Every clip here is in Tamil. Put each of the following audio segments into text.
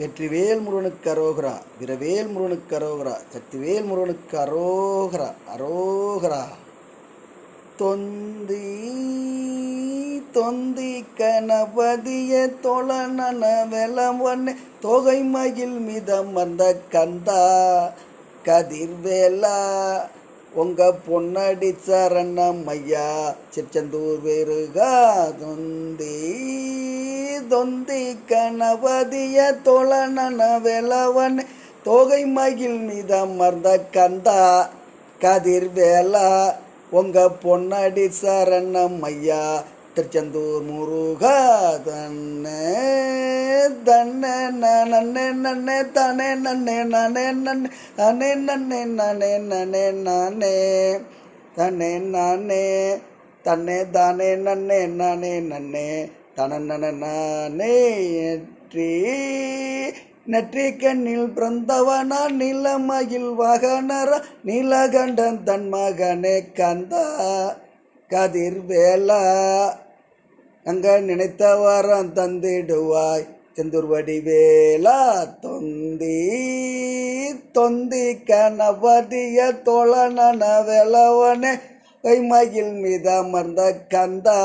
வெற்றிவேல் முருகனுக்கு அரோகரா விரவேல் முருகனுக்கு அரோகரா சக்திவேல் முருகனுக்கு அரோகரா அரோகரா. தொந்தி தொந்தி கணபதிய தொழனன ஒன்று தொகை மகிழ் மிதம் வந்த கந்தா கதிர்வேலா உங்க பொன்னடி சரணம் ஐயா சிற்றந்தூர் வேறுகா தொந்தி. தொந்தி கணபதிய தொழனன வெளவன் தொகை மகிழ் மீதம் மறந்த கந்தா கதிர்வேலா உங்க பொன்னடி சரணம் ஐயா திருச்செந்தூர் முருகா தன்னே தன்னே நன்னே நன்னே தானே நன்னே நானே நன்னே அனே நன்னே நானே நானே நானே தன்னே நானே தன்னே தானே நன்னே நானே நன்னே தன நன நானே நெற்றி கண்ணில் பிறந்தவனா நிலமயில் வாகனர நீலகண்டன் தன் மகனே கந்தா கதிர்வேலா அங்க நினைத்த வாரம் தந்திடுவாய் செந்தூர் வடிவேலா தொந்தி தொந்தி கணபதிய தோழன வெளவனே கைமயில் மீது அமர்ந்த கந்தா.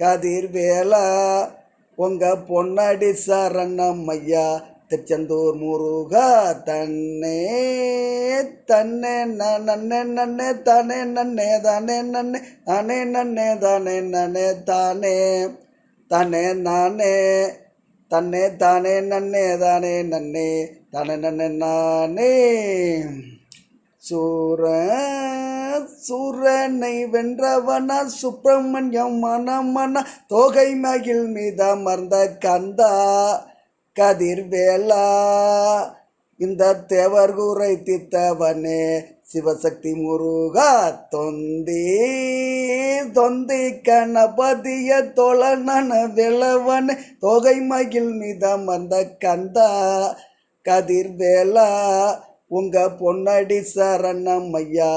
கதிர்வேலா உங்க பொன்னடி சரணம் ஐயா திருச்செந்தூர் முருகா தன்னே தன்னே நன்னே நன்னே தானே நன்னே தானே நன்னே தானே நன்னே தானே நன்னே தானே தானே நானே தன்னே தானே நன்னே தானே நன்னே தானே நன்னே நானே. சூரன் சூரனை வென்றவனா சுப்பிரமணியம் மனமன தோகை மகிழ் மீத மறந்த கந்தா கதிர்வேலா. இந்த தேவர் கூரை தித்தவனே சிவசக்தி முருகா தொந்தி தொந்தி கணபதிய தோழனன விளவன் தொகை மகிழ் மீதம் அந்த கந்தா கதிர்வேலா. உங்க பொன்னடி சரணம் ஐயா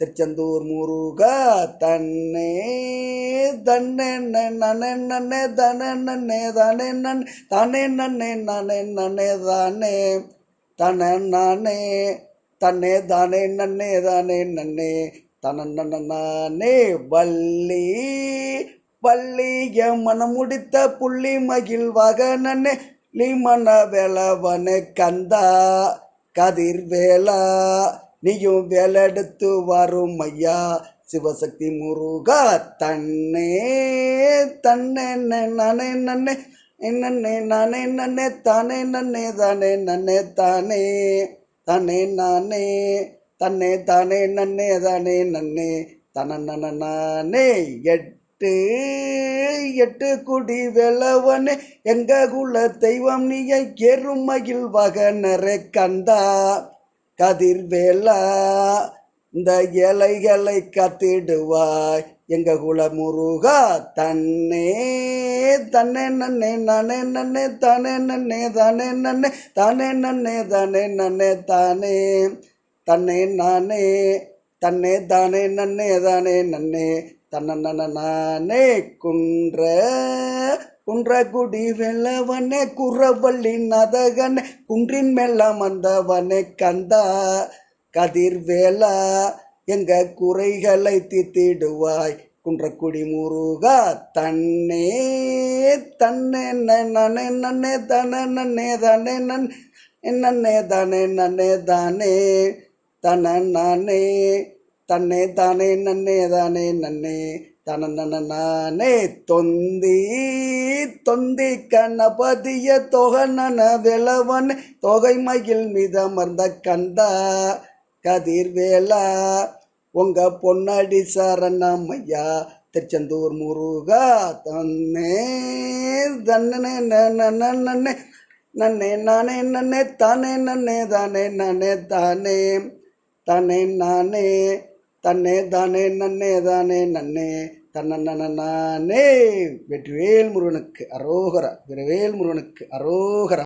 திருச்செந்தூர் முருகா தன்னே தன்னே நன்னே நன்னே தானே நன்னே தானே நன் தானே நன்னே நானே நன்னே தானே தன நானே தன்னே தானே நன்னே தானே நன்னே தன நன்ன நானே வள்ளி என் மனம் முடித்த புள்ளி மகிழ் வகனனே லிமன வேலவனே கந்தா கதிர்வேலா நீயும் வேலெடுத்து வரும் ஐயா. சிவசக்தி முருகா தன்னே தன்னே நானே நன்னே நன்னே நானே நன்னே தானே நன்னே தானே நன்னே தானே தானே நானே தன்னே தானே நன்னே தானே நன்னே தன நானே எட்டு எட்டு குடி வெளவனே எங்க குல தெய்வம் நீயை மகிழ்வாக நிறை கந்தா. கதிர்வேலா இந்த இலைகளை கத்திடுவாய். எங்க குல முருகா தன்னே தன்னே நன்னே நானே நன்னே தானே நன்னே தானே நன்னே தானே நன்னே தானே நன்னே தானே தன்னே நானே தன்னே தானே நன்னே தானே நன்னே தன்ன நானே குன்ற குன்றகுடி வெள்ளவனே குறவள்ளி நதகனே குன்றின் மெல்லாம் வந்தவனே கந்தா கதிர்வேலா எங்க குறைகளை தீத்திடுவாய் குன்றக்குடி முருகா தன்னே தன்னே நன்னே நன்னே தானே நன்னே தானே நன் நன்னே தானே நன்னே தானே தன நானே தன்னே தானே நன்னே தானே நன்னே. தன நானே தொந்தி தொந்தி கணபதிய தொகனன விளவன் தொகை மகிழ் மிதமர்ந்த கந்தா கதிர்வேலா. உங்க பொன்னடி சரணம்மையா திருச்செந்தூர் முருகா தன்னே தன்னே நன்னே நன்னே நானே நன்னே தானே நன்னே தானே நானே தானே தானே நானே. தன்னே தானே நன்னே தானே நன்னே தன்னே வெற்றிவேல் முருகனுக்கு அரோகரா விரவேல் முருகனுக்கு அரோகரா.